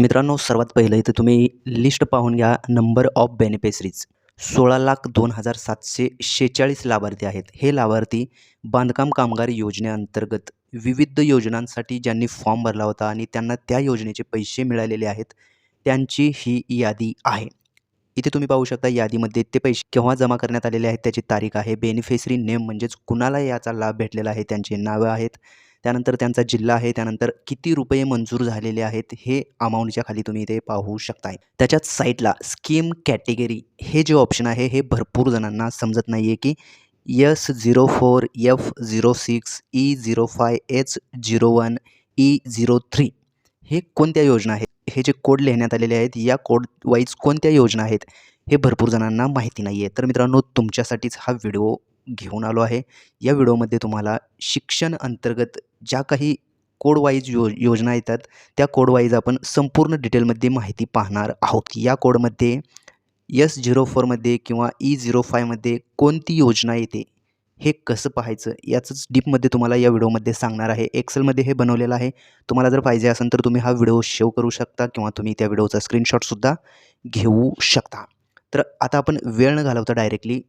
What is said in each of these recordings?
मित्रांनो सर्वात पहिलं इथं तुम्ही लिस्ट पाहून घ्या नंबर ऑफ बेनिफिशरीज सोळा लाख दोन हजार सातशे शेहेचाळीस लाभार्थी आहेत. हे लाभार्थी बांधकाम कामगार योजनेअंतर्गत विविध योजनांसाठी ज्यांनी फॉर्म भरला होता आणि त्यांना त्या योजनेचे पैसे मिळालेले आहेत त्यांची ही यादी आहे. इथे तुम्ही पाहू शकता यादीमध्ये ते पैसे केव्हा जमा करण्यात आलेले आहेत त्याची तारीख आहे. बेनिफिशरी नेम म्हणजेच कुणाला याचा लाभ भेटलेला आहे त्यांची नावं आहेत. त्यानंतर त्यांचा जिल्हा आहे त्यानंतर किती रुपये मंजूर झालेले आहेत हे अमाऊंटच्या खाली तुम्ही इथे पाहू शकताय. त्याच्याच साईडला स्कीम कॅटेगरी हे जे ऑप्शन आहे हे भरपूर जणांना समजत नाही आहे की S zero four F zero six E zero five H zero one E zero three हे कोणत्या योजना आहेत? हे जे कोड लिहिण्यात आलेले आहेत या कोड वाईज कोणत्या योजना आहेत हे भरपूर जणांना माहिती नाही आहे तर मित्रांनो तुमच्यासाठीच हा व्हिडिओ घेऊन आलो आहे. या व्हिडिओमध्ये तुम्हाला शिक्षण अंतर्गत ज्या काही कोडवाईज यो योजना येतात त्या कोडवाईज आपण संपूर्ण डिटेलमध्ये माहिती पाहणार आहोत. या कोडमध्ये यस झिरो फोरमध्ये किंवा ई झिरो फायमध्ये कोणती योजना येते हे कसं पाहायचं याचंच डीपमध्ये तुम्हाला या व्हिडिओमध्ये सांगणार आहे. एक्सेलमध्ये हे बनवलेलं आहे. तुम्हाला जर पाहिजे असेल तर तुम्ही हा व्हिडिओ शेव करू शकता किंवा तुम्ही त्या व्हिडिओचा स्क्रीनशॉटसुद्धा घेऊ शकता. तर आता आपण वेळ न घालवता डायरेक्टली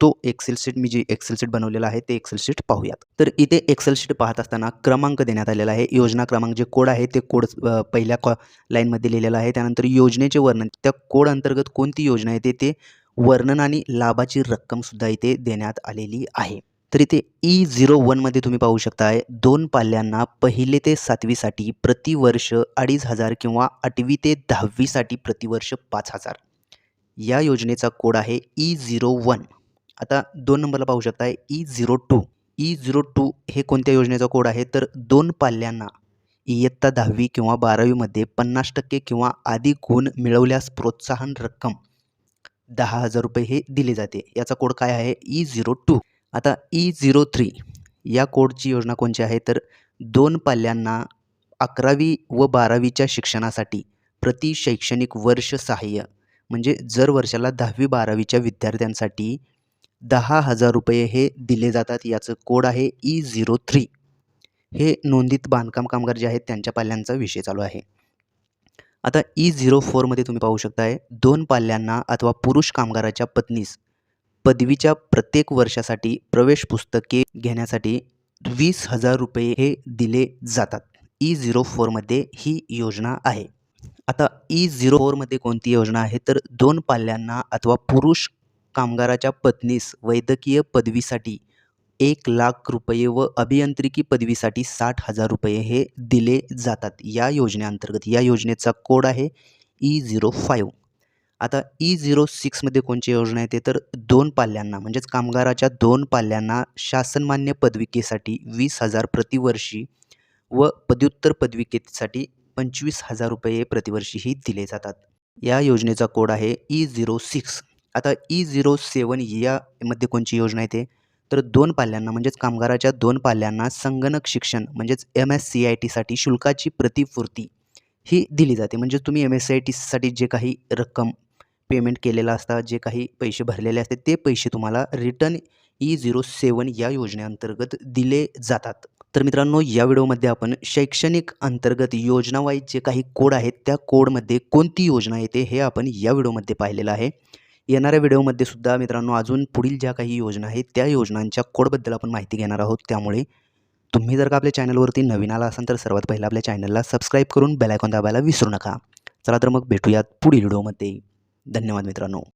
तो एक्सेल शीट मी जी एक्सेल शीट बनवलेला आहे ते एक्सेल शीट पाहूयात. तर इथे एक्सेल शीट पाहत असताना क्रमांक देण्यात आलेला आहे. योजना क्रमांक जे कोड आहे ते कोड पहिल्या कॉ लाईनमध्ये लिहिलेलं आहे. त्यानंतर योजनेचे वर्णन. त्या कोड अंतर्गत कोणती योजना येते ते वर्णन आणि लाभाची रक्कमसुद्धा इथे देण्यात आलेली आहे. तर इथे ई झिरो वनमध्ये तुम्ही पाहू शकताय दोन पाल्यांना पहिले ते सातवीसाठी प्रतिवर्ष अडीच हजार किंवा आठवी ते दहावीसाठी प्रतिवर्ष पाच हजार. या योजनेचा कोड आहे ई झिरो वन आता दोन नंबरला पाहू शकता E zero two E zero two हे कोणत्या योजनेचा कोड आहे? तर दोन पाल्यांना इयत्ता दहावी किंवा बारावीमध्ये पन्नास टक्के किंवा आधी गुण मिळवल्यास प्रोत्साहन रक्कम दहा हजार रुपये हे दिले जाते. याचा कोड काय आहे? ई झिरो टू आता ई झिरो थ्री या कोडची योजना कोणची आहे? तर दोन पाल्यांना अकरावी व बारावीच्या शिक्षणासाठी प्रति शैक्षणिक वर्ष सहाय्य म्हणजे जर वर्षाला दहावी बारावीच्या विद्यार्थ्यांसाठी दहा हजार रुपये हे दिले जातात. याचं कोड आहे ई झिरो थ्री हे नोंदीत बांधकाम कामगार जे आहेत त्यांच्या पाल्यांचा विषय चालू आहे. आता ई झिरो फोरमध्ये तुम्ही पाहू शकताय दोन पाल्यांना अथवा पुरुष कामगाराच्या पत्नीस पदवीच्या प्रत्येक वर्षासाठी प्रवेश पुस्तके घेण्यासाठी वीस हजार रुपये हे दिले जातात. ई झिरो फोरमध्ये ही योजना आहे. आता ई झिरो फोरमध्ये कोणती योजना आहे? तर दोन पाल्यांना अथवा पुरुष कामगाराच्या पत्नीस वैद्यकीय पदवीसाठी एक लाख रुपये व अभियांत्रिकी पदवीसाठी साठ हजार रुपये हे दिले जातात. या योजनेअंतर्गत या योजनेचा कोड आहे ई झिरो फाईव्ह आता ई झिरो सिक्समध्ये कोणची योजना येते तर दोन पाल्यांना म्हणजेच कामगाराच्या दोन पाल्यांना शासनमान्य पदविकेसाठी वीस हजार प्रतिवर्षी व पदव्युत्तर पदविकेसाठी पंचवीस हजार रुपये प्रतिवर्षीही दिले जातात. या योजनेचा कोड आहे ई झिरो सिक्स आता ई झिरो सेवन यामध्ये कोणची योजना येते तर दोन पाल्यांना म्हणजेच कामगाराच्या दोन पाल्यांना संगणक शिक्षण म्हणजेच एम एस सी आय टीसाठी शुल्काची प्रतिपूर्ती ही दिली जाते. म्हणजे तुम्ही एम एस सी आय टीसाठी जे काही रक्कम पेमेंट केलेलं असतात जे काही पैसे भरलेले असते ते पैसे तुम्हाला रिटर्न ई झिरो सेवन या योजनेअंतर्गत दिले जातात. तर मित्रांनो या व्हिडिओमध्ये आपण शैक्षणिक अंतर्गत योजनावाईज जे काही कोड आहेत त्या कोडमध्ये कोणती योजना येते हे आपण या व्हिडिओमध्ये पाहिलेलं आहे. येणाऱ्या व्हिडिओमध्ये सुद्धा मित्रांनो अजून पुढील ज्या काही योजना आहेत त्या योजनांच्या कोडबद्दल आपण माहिती घेणार आहोत. त्यामुळे तुम्ही जर का आपल्या चॅनलवरती नवीन आला असाल तर सर्वात पहिला आपल्या चॅनलला सबस्क्राईब करून बेलायकॉन दाबायला विसरू नका. चला तर मग भेटूयात पुढील व्हिडिओमध्ये. धन्यवाद मित्रांनो.